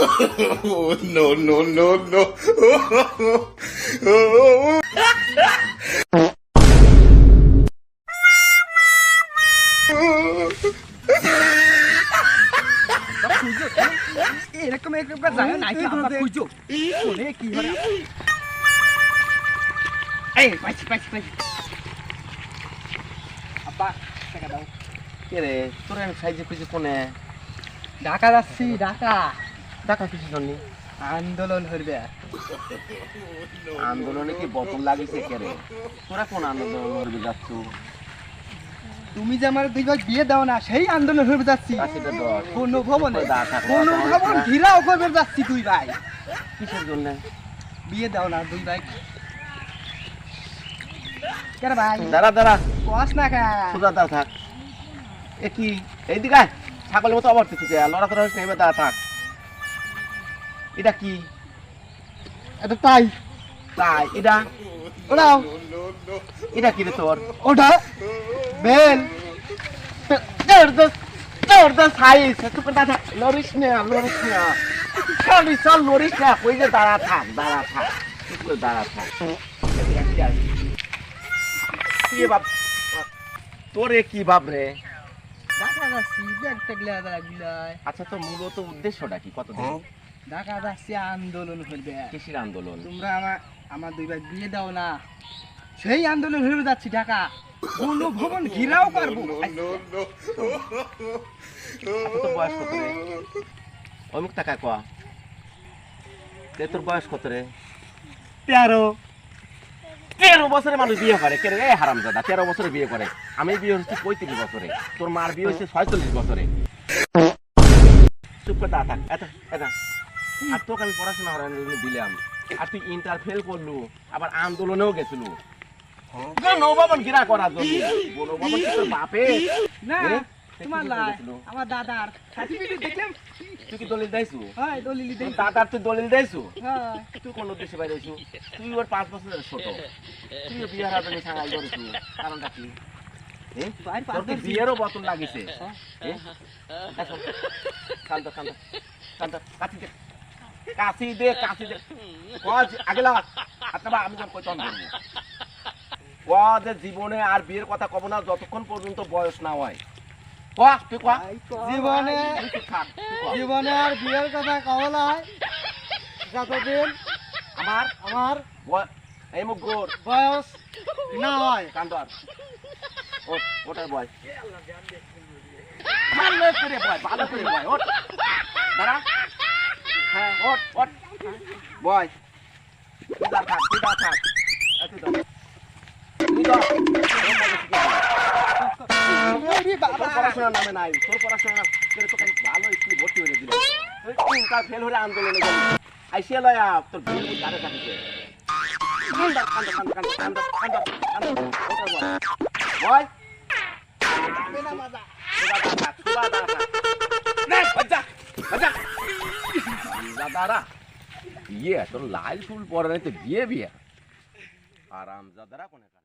No, no, no, no. এরকম এরকম সাইজে খুঁজে কোনে? ঢাকা যাচ্ছি ঢাকা। টাকা কিছু জন্য আন্দোলন হইবে। আন্দোলনে কি বোতল লাগিছে কে রে? তোরা কোন আন্দোলন করবি যাচ্ছ? তুমি যে আমার দুই ভাই বিয়ে দাও না সেই আন্দোলন হইবে যাচ্ছি। কোন ভবনে কোন ভবন। ঘিরাও করবে যাচ্ছি দুই ভাই। কিসের জন্য? বিয়ে দাও না দুই ভাই। কেন ভাই? দাঁড়া দাঁড়া। কস না কা? সুদা দাঁড়া থাক। এ কি? এইদিকে। ছাগলের মতো অবর্তে থেকে লড়া তোরা হচ্ছে এবার দাঁড়া থাক। এটা কি? এটা তাই। তাই এটা? ওরাও এটা কি রে তোর? ওটা? বেল। তোর তো তোর তো সাইজ তুই কোথা থাক লরিস না লরিস না। চলিস চল লরিস না। কই যে দাঁড়া থাক দাঁড়া থাক চুপ দাঁড়া থাক কি বাপ? তোরে কি বাপ রে? আচ্ছা তোর মূলত উদ্দেশ্যটা কি? কতদিন? ঢাকা যাচ্ছি আন্দোলন হইবে। কিসের আন্দোলন? তোমরা আমার আমার দুই ভাই বিয়ে দাও না। সেই আন্দোলন হয়ে যাচ্ছি ঢাকা। কোন ভবন ঘিরাও করব বয়স কত রে? অমুক টাকা কয়া? তে তোর বয়স কত রে? তেরো। তেরো বছরে মানুষ বিয়ে করে। কে রে? এই হারামজাদা তেরো বছরে বিয়ে করে। আমি বিয়ে হচ্ছে পঁয়ত্রিশ বছরে। তোর মার বিয়ে হচ্ছে ছয়চল্লিশ বছরে। চুপ করে দাঁড়া থাক। এত এত। আর তোকে আমি পড়াশোনা করার জন্য দিলাম। আর তুই ইন্টার ফেল করলু আবার আন্দোলনেও গেছিলু। নবাবন গিরা করার জন্য। নবাবন তোর বাপে? না তোমার লাই আমার দাদার সার্টিফিকেট দেখলাম তুই কি দলিল দেয়ছু হ্যাঁ দলিলি দেই দাদার তুই দলিল হ্যাঁ। তুই কোন উদ্দেশ্যে বাইরে হইছু তুই ওর পাঁচ বছরের ছোট। তুই বিয়ার হাতে সাঙ্গাই করেছু কারণটা কি? এ? ভাই তোর কি বিয়েরও বোতল লাগিছে? কান্ত কান্ত কান্ত কাছি কাছি দে কাছি দে। কজ আগে আচ্ছা আমি যখন কইতাম কজে জীবনে আর বিয়ের কথা কব না যতক্ষণ পর্যন্ত বয়স না হয়। জীবনে। জীবনে আর বিয়ের কথা যতদিন আমার আমার এই মুখ গোর বয়স না হয়। কান্দর ওটার বয়। ভালো করে বয় ভালো করে বয় ওট দাঁড়া। হ্যাঁ ওট ওট বয় তুই দাঁড়া থাক। তুই দাঁড়া থাক তুই দাঁড়া। তুই দাঁড়া। তোর মজা শিখে নে। ওরে তোর বাবা নামে নাই তোর পড়াশোনা করে তোকে ভালো স্কুল ভর্তি হয়ে তুই ইন্টার ফেল হলে আন্দোলনে গেলি। আইসিয়া তোর কান্দ কান্দ কান্দ কান্দ কান্দ ওটার বয় বয় বিয়ে তোর লাল ফুল পরে নাই